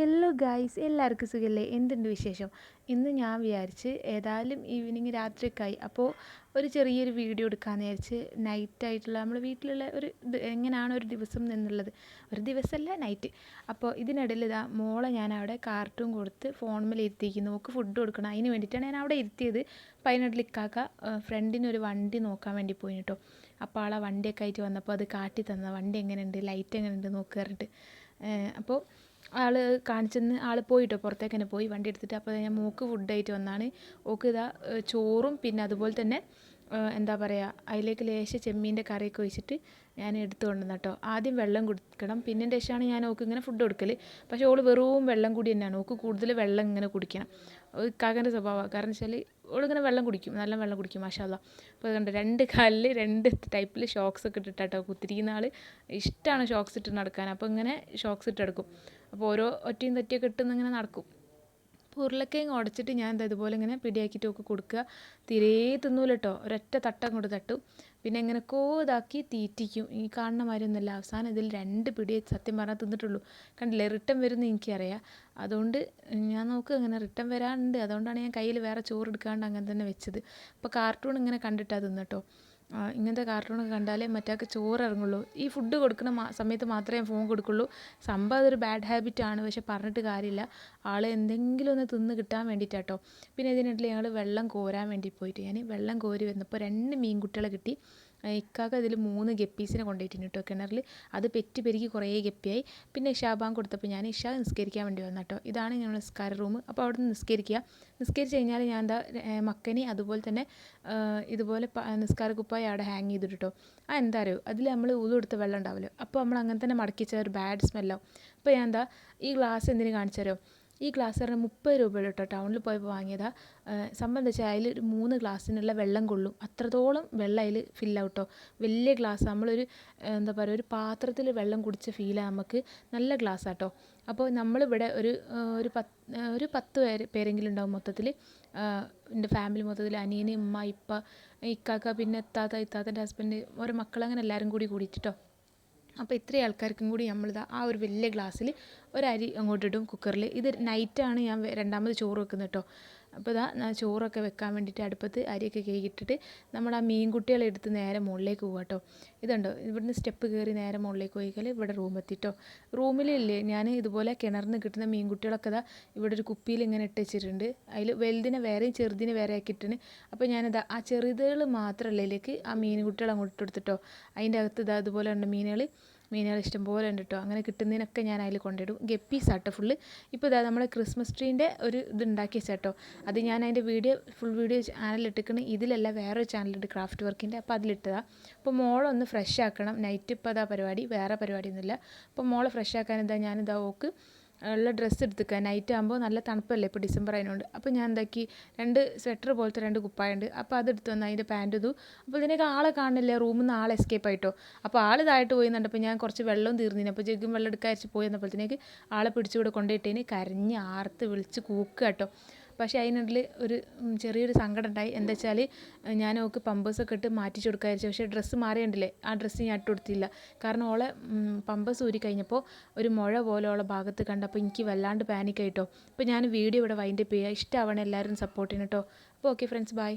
Hello guys എല്ലാവർക്കും സുഖമല്ലേ എന്തുണ്ട് വിശേഷം? ഇന്ന് ഞാൻ വിചാരിച്ച് ഏതായാലും ഈവനിങ് രാത്രിയൊക്കെ അപ്പോൾ ഒരു ചെറിയൊരു വീഡിയോ എടുക്കാമെന്ന് വിചാരിച്ച് നൈറ്റ് ആയിട്ടുള്ള വീട്ടിലുള്ള ഒരു ഇത് എങ്ങനെയാണ് ഒരു ദിവസം എന്നുള്ളത്. ഒരു ദിവസമല്ല നൈറ്റ് അപ്പോൾ ഇതിനിടയിൽ ഇതാ മോളെ ഞാൻ അവിടെ കാർട്ടൂൺ കൊടുത്ത് ഫോണിൽ ഇരുത്തിയിരിക്കുന്നു. നോക്ക് ഫുഡ് കൊടുക്കണം. അതിന് വേണ്ടിയിട്ടാണ് ഞാൻ അവിടെ ഇരുത്തിയത്. അപ്പോൾ അതിനിടയിൽ ഫ്രണ്ടിന് ഒരു വണ്ടി നോക്കാൻ വേണ്ടി പോയി കേട്ടോ അപ്പോൾ ആളെ വണ്ടിയൊക്കെ ആയിട്ട് വന്നപ്പോൾ അത് കാട്ടി തന്ന വണ്ടി എങ്ങനെയുണ്ട്? ലൈറ്റ് എങ്ങനെയുണ്ട്? നോക്കുക പറഞ്ഞിട്ട്. അപ്പോൾ ആൾ കാണിച്ചെന്ന് ആൾ പോയിട്ടോ പുറത്തേക്ക് തന്നെ പോയി വണ്ടി എടുത്തിട്ട്. അപ്പോൾ ഞാൻ മൂക്ക് ഫുഡായിട്ട് വന്നാണ്. ഓക്ക് ഇതാ ചോറും പിന്നെ അതുപോലെ തന്നെ എന്താ പറയുക അതിലേക്ക് ലേശ ചെമ്മീന്റെ കറിയൊക്കെ ഒഴിച്ചിട്ട് ഞാൻ എടുത്തു കൊണ്ടുവന്ന കേട്ടോ. ആദ്യം വെള്ളം കുടിക്കണം പിന്നെ ശേഷമാണ് ഞാൻ ഓക്ക് ഇങ്ങനെ ഫുഡ് കൊടുക്കൽ പക്ഷേ ഓൾ വെറും വെള്ളം കൂടി തന്നെയാണ് ഓക്ക് കൂടുതൽ വെള്ളം ഇങ്ങനെ കുടിക്കണം. കാക്കന്റെ സ്വഭാവമാണ് കാരണം വെച്ചാൽ ഓളിങ്ങനെ വെള്ളം കുടിക്കും നല്ല വെള്ളം കുടിക്കും മാഷാല്ല അപ്പോൾ കണ്ട രണ്ട് കാലിൽ രണ്ട് ടൈപ്പിൽ ഷോക്സ് ഒക്കെ ഇട്ടിട്ടോ കുത്തിരിക്കുന്ന ആൾ ഇഷ്ടമാണ് ഷോക്സ് ഇട്ട് നടക്കാൻ അപ്പോൾ ഇങ്ങനെ ഷോക്സ് ഇട്ടെടുക്കും അപ്പോൾ ഓരോ ഒറ്റയും തെറ്റിയൊക്കെ ഇട്ടുന്നിങ്ങനെ നടക്കും. ഉരുളക്കിഴങ്ങ് ഉടച്ചിട്ട് ഞാൻ എന്താ ഇതുപോലെ ഇങ്ങനെ പിടിയാക്കിയിട്ട് ഒക്കെ കൊടുക്കുക. തീരെ തിന്നൂല കേട്ടോ ഒരൊറ്റ തട്ടം കൊണ്ട് തട്ടും. പിന്നെ എങ്ങനെയൊക്കെയോ ഇതാക്കി തീറ്റിക്കും. ഈ കാണുന്ന മാതിരി ഒന്നുമല്ല. അവസാനം ഇതിൽ രണ്ട് പിടി സത്യം പറഞ്ഞാൽ തിന്നിട്ടുള്ളൂ. കണ്ടില്ലേ? റിട്ടേൺ വരുമെന്ന് എനിക്കറിയാം. അതുകൊണ്ട് ഞാൻ നോക്ക് അങ്ങനെ റിട്ടേൺ വരാറുണ്ട്. അതുകൊണ്ടാണ് ഞാൻ കയ്യിൽ വേറെ ചോറ് എടുക്കാണ്ട് അങ്ങനെ തന്നെ വെച്ചത്. അപ്പോൾ കാർട്ടൂൺ ഇങ്ങനെ കണ്ടിട്ടാണ് തിന്നട്ടോ. ഇങ്ങനത്തെ കാർട്ടൂണൊക്കെ കണ്ടാലേ മറ്റാൾക്ക് ചോറ് ഇറങ്ങുള്ളൂ ഈ ഫുഡ് കൊടുക്കുന്ന സമയത്ത് മാത്രമേ ഫോൺ കൊടുക്കുള്ളൂ. സംഭവം അതൊരു ബാഡ് ഹാബിറ്റ് ആണ്. പക്ഷെ പറഞ്ഞിട്ട് കാര്യമില്ല. ആൾ എന്തെങ്കിലും ഒന്ന് തിന്ന് കിട്ടാൻ വേണ്ടിയിട്ടാട്ടോ പിന്നെ ഇതിനിടയിൽ ഞങ്ങൾ വെള്ളം കോരാൻ വേണ്ടി പോയിട്ട് ഞാൻ വെള്ളം കോരി വന്നപ്പോൾ രണ്ട് മീൻകുട്ടികളെ കിട്ടി. ഇക്കാക്ക ഇതിൽ മൂന്ന് ഗപ്പീസിനെ കൊണ്ടുപോയിട്ടുണ്ട് കേട്ടോ കിണറിൽ അത് പെറ്റ് പെരുകി കുറേ ഗപ്പിയായി. പിന്നെ ഇഷാബാങ് കൊടുത്തപ്പോൾ ഞാൻ ഇഷാ നിസ്കരിക്കാൻ വേണ്ടി വന്നു കേട്ടോ. ഇതാണ് ഞങ്ങൾ നിസ്കാര റൂം. അപ്പോൾ അവിടെ നിന്ന് നിസ്കരിക്കുക. നിസ്കരിച്ച് കഴിഞ്ഞാൽ ഞാൻ എന്താ മക്കനെ അതുപോലെ തന്നെ ഇതുപോലെ നിസ്കാര കുപ്പായി അവിടെ ഹാങ് ചെയ്തിട്ട് കേട്ടോ. ആ എന്താ അറിയോ അതിൽ നമ്മൾ ഊതു കൊടുത്ത വെള്ളം ഉണ്ടാവുമല്ലോ അപ്പോൾ നമ്മൾ അങ്ങനെ തന്നെ മടക്കിച്ച ഒരു ബാഡ് സ്മെല്ലാവും അപ്പോൾ ഞാൻ എന്താ ഈ ഗ്ലാസ് എന്തിനു കാണിച്ചു തരാമോ ഈ ഗ്ലാസ് പറഞ്ഞാൽ മുപ്പത് രൂപ കേട്ടോ ടൗണിൽ പോയപ്പോൾ വാങ്ങിയതാണ് സംബന്ധിച്ച് അതിൽ ഒരു മൂന്ന് ഗ്ലാസ്സിനുള്ള വെള്ളം കൊള്ളും. അത്രത്തോളം വെള്ളം അതിൽ ഫില്ലാവും കേട്ടോ വലിയ ഗ്ലാസ് നമ്മളൊരു എന്താ പറയുക ഒരു പാത്രത്തിൽ വെള്ളം കുടിച്ച ഫീലാണ് നമുക്ക് നല്ല ഗ്ലാസ് ആട്ടോ അപ്പോൾ നമ്മളിവിടെ ഒരു ഒരു പത്ത് ഒരു പത്ത് പേര് പേരെങ്കിലും ഉണ്ടാവും മൊത്തത്തിൽ. എന്റെ ഫാമിലി മൊത്തത്തിൽ അനിയന് ഉമ്മ ഇപ്പ ഇക്കാക്ക പിന്നെ ഇത്താത്ത ഇത്താത്തന്റെ ഹസ്ബൻഡ് ഓരോ മക്കൾ അങ്ങനെ എല്ലാവരും കൂടി കൂടിയിട്ടോ അപ്പോൾ ഇത്രയും ആൾക്കാർക്കും കൂടി നമ്മളിതാ ആ ഒരു വലിയ ഗ്ലാസ്സിൽ ഒരു അരി അങ്ങോട്ട് ഇടും കുക്കറിൽ. ഇത് നൈറ്റാണ് ഞാൻ രണ്ടാമത് ചോറ് വെക്കുന്നത് കേട്ടോ. അപ്പോൾ ഇതാ ചോറൊക്കെ വെക്കാൻ വേണ്ടിയിട്ട് അടുപ്പത്ത് അരിയൊക്കെ കേക്കിട്ടിട്ട് നമ്മൾ ആ മീൻകുട്ടികളെ എടുത്ത് നേരെ മുകളിലേക്ക് പോകുക കേട്ടോ. ഇതുണ്ടോ? ഇവിടുന്ന് സ്റ്റെപ്പ് കയറി നേരെ മുകളിലേക്ക് പോയിക്കാൽ ഇവിടെ റൂമെത്തിട്ടോ റൂമിലില്ലേ? ഞാൻ ഇതുപോലെ കിണറിന്ന് കിട്ടുന്ന മീൻകുട്ടികളൊക്കെ ഇതാ ഇവിടെ ഒരു കുപ്പിയിൽ ഇങ്ങനെ ഇട്ട് വെച്ചിട്ടുണ്ട്. അതിൽ വലുതിനെ വേറെയും ചെറുതിനെ വേറെ ആക്കിയിട്ടുണ്ട് അപ്പോൾ ഞാനിതാ ആ ചെറുതുകൾ മാത്രമല്ല ഇതിലേക്ക് ആ മീൻകുട്ടികൾ അങ്ങോട്ട് എടുത്തിട്ടോ അതിന്റെ അകത്ത് ഇതാ അതുപോലെ ഉണ്ട് മീനുകൾ മീനുകൾ ഇഷ്ടംപോലെ ഉണ്ട് കേട്ടോ അങ്ങനെ കിട്ടുന്നതിനൊക്കെ ഞാൻ അതിൽ കൊണ്ടിടും. ഗപ്പീസ് ആട്ടോ ഫുള്ള്. ഇപ്പോൾ ഇതാ നമ്മുടെ ക്രിസ്മസ് ട്രീന്റെ ഒരു ഇത് ഉണ്ടാക്കി വെച്ചാട്ടോ അത് ഞാൻ അതിന്റെ വീഡിയോ ഫുൾ വീഡിയോ ചാനലിട്ടിരിക്കണം ഇതിലല്ല വേറൊരു ചാനലുണ്ട് ക്രാഫ്റ്റ് വർക്കിന്റെ അപ്പോൾ അതിലിട്ടതാണ് അപ്പോൾ മോളൊന്ന് ഫ്രഷ് ആക്കണം നൈറ്റ് ഇപ്പോൾ അതാ പരിപാടി. വേറെ പരിപാടിയൊന്നുമില്ല. അപ്പോൾ മോളെ ഫ്രഷ് ആക്കാൻ എന്താ ഞാനിതാ ഓക്ക് ഉള്ള ഡ്രസ്സ് എടുത്തുക്കുക. നൈറ്റ് ആകുമ്പോൾ നല്ല തണുപ്പല്ലേ ഇപ്പോൾ ഡിസംബർ ആയതുകൊണ്ട്. അപ്പോൾ ഞാൻ എന്താക്കി? രണ്ട് സ്വെറ്റർ പോലത്തെ രണ്ട് കുപ്പായുണ്ട്. അപ്പോൾ അതെടുത്ത് വന്ന് അതിന്റെ പാന്റ് ഇതു അപ്പോൾ ഇതിനൊക്കെ ആളെ കാണുന്നില്ല? റൂമിൽ നിന്ന് ആളെ എസ്കേപ്പ് ആയിട്ടോ? അപ്പോൾ ആൾ ഇതായിട്ട് പോയി എന്നുണ്ടപ്പോൾ ഞാൻ കുറച്ച് വെള്ളം തീർന്നിന്. അപ്പോൾ ജഗ്ഗും വെള്ളം എടുക്കാൻ പോയി എന്നപ്പോഴത്തേക്ക് ആളെ പിടിച്ചുകൂടെ കൊണ്ടുപോയിട്ടേന് കരഞ്ഞ് ആർത്ത് വിളിച്ച് കൂക്കുക കേട്ടോ പക്ഷേ അതിനിടയിൽ ഒരു ചെറിയൊരു സങ്കടം ഉണ്ടായി എന്താ വെച്ചാൽ ഞാൻ ഓക്ക് പമ്പേഴ്സൊക്കെ ഇട്ട് മാറ്റിച്ചു കൊടുക്കാതിരിച്ചു പക്ഷേ ഡ്രസ്സ് മാറിയുണ്ടല്ലേ? ആ ഡ്രസ്സ് ഞാൻ ഇട്ട് കൊടുത്തില്ല. കാരണം ഓളെ പമ്പേഴ്സ് ഊരി കഴിഞ്ഞപ്പോൾ ഒരു മുഴ പോലെ ഓളെ ഭാഗത്ത് കണ്ടപ്പോൾ എനിക്ക് വല്ലാണ്ട് പാനിക്കായിട്ടോ അപ്പോൾ ഞാൻ വീഡിയോ ഇവിടെ വൈൻഡപ്പ് ചെയ്യുക ഇഷ്ടമാവണം എല്ലാവരും സപ്പോർട്ട് ചെയ്യണം കേട്ടോ അപ്പോൾ ഓക്കെ ഫ്രണ്ട്സ് ബൈ